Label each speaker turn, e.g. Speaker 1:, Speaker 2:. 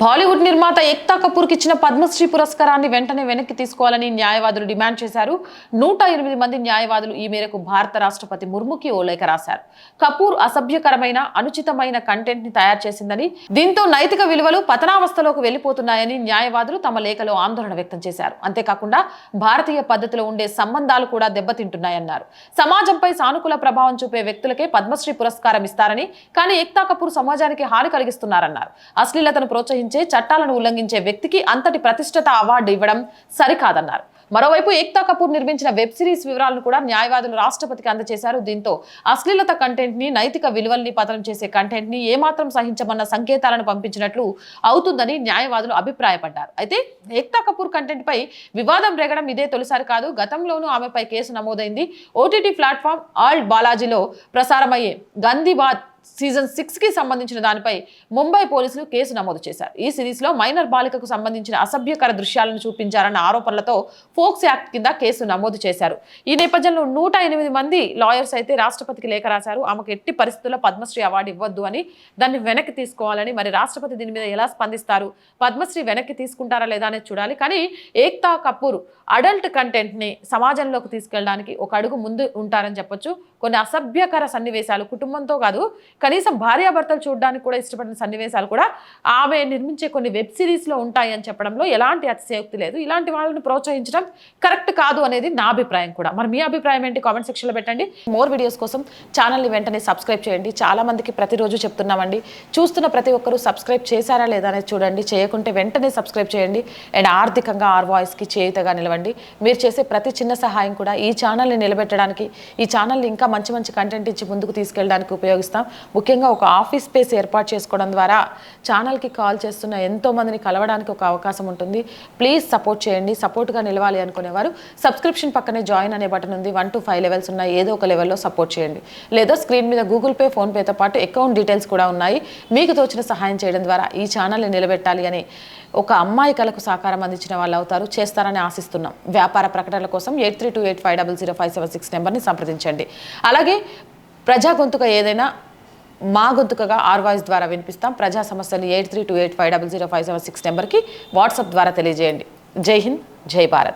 Speaker 1: బాలీవుడ్ నిర్మాత ఏక్తా కపూర్కి ఇచ్చిన పద్మశ్రీ పురస్కారాన్ని వెంటనే వెనక్కి తీసుకోవాలని న్యాయవాదులు డిమాండ్ చేశారు. నూట ఎనిమిది మంది న్యాయవాదులు ఈ మేరకు భారత రాష్ట్రపతి ముర్ముకి ఓ లేఖ రాశారు. కపూర్ అసభ్యకరమైన అనుచితమైన కంటెంట్ని తయారు చేసిందని దీంతో నైతిక విలువలు పతనావస్థలోకి వెళ్ళిపోతున్నాయని న్యాయవాదులు తమ లేఖలో ఆందోళన వ్యక్తం చేశారు. అంతేకాకుండా భారతీయ పద్ధతిలో ఉండే సంబంధాలు కూడా దెబ్బతింటున్నాయన్నారు. సమాజంపై సానుకూల ప్రభావం చూపే వ్యక్తులకే పద్మశ్రీ పురస్కారం ఇస్తారని కానీ ఏక్తా కపూర్ సమాజానికి హాని కలిగిస్తున్నారన్నారు. అశ్లీలతను ఉల్లంఘించే చట్టాలను ఉల్లంఘించే వ్యక్తికి అంతటి ప్రతిష్టత అవార్డు ఇవ్వడం సరికాదన్నారు. మరోవైపు ఏక్తా కపూర్ నిర్మించిన వెబ్ సిరీస్ వివరాలను కూడా న్యాయవాదులు రాష్ట్రపతికి అందజేశారు. దీంతో అశ్లీలత కంటెంట్ని నైతిక విలువల్ని పతనం చేసే కంటెంట్ని ఏమాత్రం సహించమన్న సంకేతాలను పంపించినట్లు అవుతుందని న్యాయవాదులు అభిప్రాయపడ్డారు. అయితే ఏక్తా కపూర్ కంటెంట్ పై వివాదం రేగడం ఇదే తొలిసారి కాదు గతంలోనూ ఆమెపై కేసు నమోదైంది. ఓటీటీ ప్లాట్ఫామ్ ఆల్డ్ బాలాజీలో ప్రసారమయ్యే గంధీబాద్ సీజన్ సిక్స్కి సంబంధించిన దానిపై ముంబై పోలీసులు కేసు నమోదు చేశారు. ఈ సిరీస్లో మైనర్ బాలికకు సంబంధించిన అసభ్యకర దృశ్యాలను చూపించారన్న ఆరోపణలతో ఫోక్స్ యాక్ట్ కింద కేసు నమోదు చేశారు. ఈ నేపథ్యంలో నూట ఎనిమిది మంది లాయర్స్ అయితే రాష్ట్రపతికి లేఖ రాశారు. ఆమెకు ఎట్టి పరిస్థితుల్లో పద్మశ్రీ అవార్డు ఇవ్వద్దు అని దాన్ని వెనక్కి తీసుకోవాలని మరి రాష్ట్రపతి దీని మీద ఎలా స్పందిస్తారు? పద్మశ్రీ వెనక్కి తీసుకుంటారా లేదా అనేది చూడాలి. కానీ ఏక్తా కపూర్ అడల్ట్ కంటెంట్ని సమాజంలోకి తీసుకెళ్ళడానికి ఒక అడుగు ముందు ఉంటారని చెప్పొచ్చు. కొన్ని అసభ్యకర సన్నివేశాలు కుటుంబంతో కాదు కనీసం భార్యాభర్తలు చూడడానికి కూడా ఇష్టపడిన సన్నివేశాలు కూడా ఆమె నిర్మించే కొన్ని వెబ్ సిరీస్లో ఉంటాయి అని చెప్పడంలో ఎలాంటి అతిశయోక్తి లేదు. ఇలాంటి వాళ్ళని ప్రోత్సహించడం కరెక్ట్ కాదు అనేది నా అభిప్రాయం కూడా. మరి మీ అభిప్రాయం ఏంటి? కామెంట్ సెక్షన్లో పెట్టండి. మోర్ వీడియోస్ కోసం ఛానల్ని వెంటనే సబ్స్క్రైబ్ చేయండి. చాలామందికి ప్రతిరోజు చెప్తున్నామండి చూస్తున్న ప్రతి ఒక్కరూ సబ్స్క్రైబ్ చేశారా లేదా అనేది చూడండి చేయకుంటే వెంటనే సబ్స్క్రైబ్ చేయండి అండ్ ఆర్థికంగా ఆర్ వాయిస్కి చేయుతగా నిలవండి. మీరు చేసే ప్రతి చిన్న సహాయం కూడా ఈ ఛానల్ని నిలబెట్టడానికి ఈ ఛానల్ని ఇంకా మంచి మంచి కంటెంట్ ఇచ్చి ముందుకు తీసుకెళ్ళడానికి ఉపయోగిస్తాం. ముఖ్యంగా ఒక ఆఫీస్ స్పేస్ ఏర్పాటు చేసుకోవడం ద్వారా ఛానల్కి కాల్ చేస్తున్న ఎంతో మందిని కలవడానికి ఒక అవకాశం ఉంటుంది. ప్లీజ్ సపోర్ట్ చేయండి సపోర్ట్గా నిలవాలి అనుకునేవారు. సబ్స్క్రిప్షన్ పక్కనే జాయిన్ అనే బటన్ ఉంది. వన్ టు ఫైవ్ లెవెల్స్ ఉన్నాయి. ఏదో ఒక లెవెల్లో సపోర్ట్ చేయండి. లేదా స్క్రీన్ మీద గూగుల్ పే ఫోన్పేతో పాటు అకౌంట్ డీటెయిల్స్ కూడా ఉన్నాయి. మీకు తోచిన సహాయం చేయడం ద్వారా ఈ ఛానల్ని నిలబెట్టాలి అని ఒక అమ్మాయి కలకు సహకారం అందించిన వాళ్ళు అవుతారు. చేస్తారని ఆశిస్తున్నాం. వ్యాపార ప్రకటనల కోసం eight three two eight five double zero five seven six నెంబర్ని సంప్రదించండి. అలాగే ప్రజా గొంతుక ఏదైనా మా గొంతుకగా ఆర్ వాయిస్ ద్వారా వినిపిస్తాం. ప్రజా సమస్యలు eight three two eight five double zero five seven six నెంబర్కి వాట్సాప్ ద్వారా తెలియజేయండి. జై హింద్ జై భారత్.